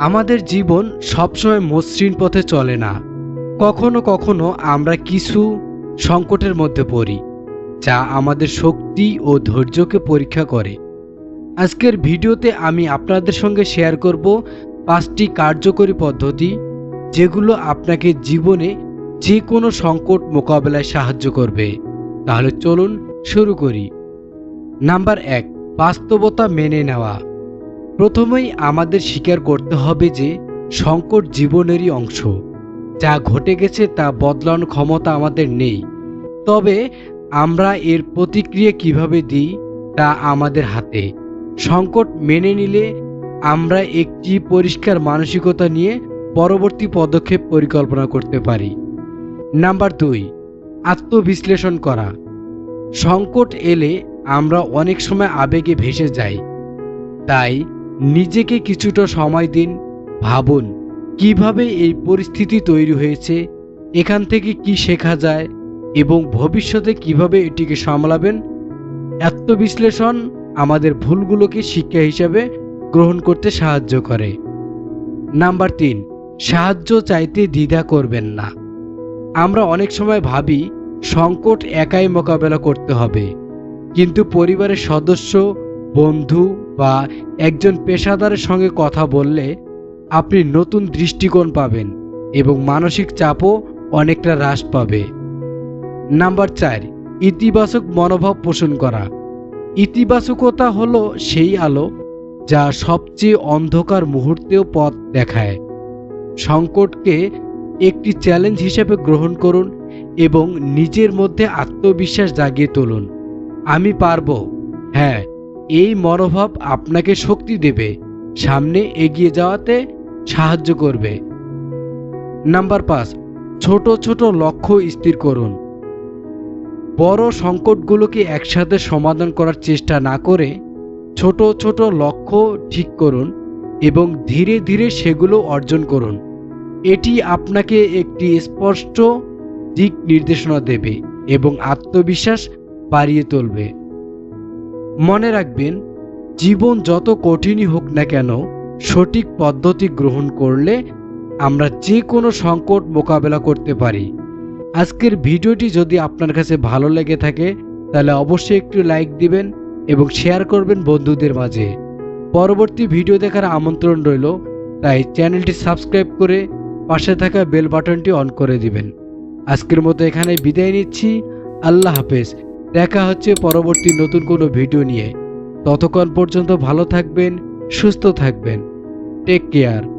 আমাদের জীবন সবসময় মসৃণ পথে চলে না। কখনো কখনো আমরা কিছু সংকটের মধ্যে পড়ি, যা আমাদের শক্তি ও ধৈর্যকে পরীক্ষা করে। আজকের ভিডিওতে আমি আপনাদের সঙ্গে শেয়ার করব পাঁচটি কার্যকরী পদ্ধতি, যেগুলো আপনাকে জীবনে যে কোনো সংকট মোকাবেলায় সাহায্য করবে। তাহলে চলুন শুরু করি। নাম্বার এক, বাস্তবতা মেনে নেওয়া। প্রথমেই আমাদের স্বীকার করতে হবে যে সংকট জীবনেরই অংশ। যা ঘটে গেছে তা বদলানোর ক্ষমতা আমাদের নেই। তবে আমরা এর প্রতিক্রিয়া কীভাবে দিই তা আমাদের হাতে। সংকট মেনে নিলে আমরা একটি পরিষ্কার মানসিকতা নিয়ে পরবর্তী পদক্ষেপ পরিকল্পনা করতে পারি। নাম্বার দুই, আত্মবিশ্লেষণ করা। সংকট এলে আমরা অনেক সময় আবেগে ভেসে যাই। তাই নিজেকে কিছুটা সময় দিন, ভাবুন কীভাবে এই পরিস্থিতি তৈরি হয়েছে, এখান থেকে কি শেখা যায় এবং ভবিষ্যতে কীভাবে এটিকে সামলাবেন? আত্মবিশ্লেষণ আমাদের ভুলগুলোকে শিক্ষা হিসাবে গ্রহণ করতে সাহায্য করে। নাম্বার তিন, সাহায্য চাইতে দ্বিধা করবেন না। আমরা অনেক সময় ভাবি, সংকট একাই মোকাবেলা করতে হবে। কিন্তু পরিবারের সদস্য বন্ধু বা একজন পেশাদারের সঙ্গে কথা বললে আপনি নতুন দৃষ্টিকোণ পাবেন এবং মানসিক চাপও অনেকটা হ্রাস পাবে। নাম্বার চার, ইতিবাচক মনোভাব পোষণ করা। ইতিবাচকতা হলো সেই আলো যা সবচেয়ে অন্ধকার মুহূর্তেও পথ দেখায়। সংকটকে একটি চ্যালেঞ্জ হিসেবে গ্রহণ করুন এবং নিজের মধ্যে আত্মবিশ্বাস জাগিয়ে তুলুন। আমি পারব হ্যাঁ এই মনোভাব আপনাকে শক্তি দেবে, সামনে এগিয়ে যাওয়াতে সাহায্য করবে। নাম্বার পাঁচ, ছোট ছোট লক্ষ্য স্থির করুন। বড় সংকটগুলোকে একসাথে সমাধান করার চেষ্টা না করে ছোট ছোট লক্ষ্য ঠিক করুন এবং ধীরে ধীরে সেগুলো অর্জন করুন। এটি আপনাকে একটি স্পষ্ট দিক নির্দেশনা দেবে এবং আত্মবিশ্বাস বাড়িয়ে তুলবে। মনে রাখবেন, জীবন যত কঠিনই হোক না কেন, সঠিক পদ্ধতি গ্রহণ করলে আমরা যে কোনো সংকট মোকাবেলা করতে পারি। আজকের ভিডিওটি যদি আপনার কাছে ভালো লেগে থাকে, তাহলে অবশ্যই একটু লাইক দিবেন এবং শেয়ার করবেন বন্ধুদের মাঝে। পরবর্তী ভিডিও দেখার আমন্ত্রণ রইল, তাই চ্যানেলটি সাবস্ক্রাইব করে পাশে থাকা বেল বাটনটি অন করে দিবেন। আজকের মতো এখানে বিদায় নিচ্ছি, আল্লাহ হাফেজ। দেখা হচ্ছে পরবর্তী নতুন কোনো ভিডিও নিয়ে। ততক্ষণ পর্যন্ত ভালো থাকবেন, সুস্থ থাকবেন। Take care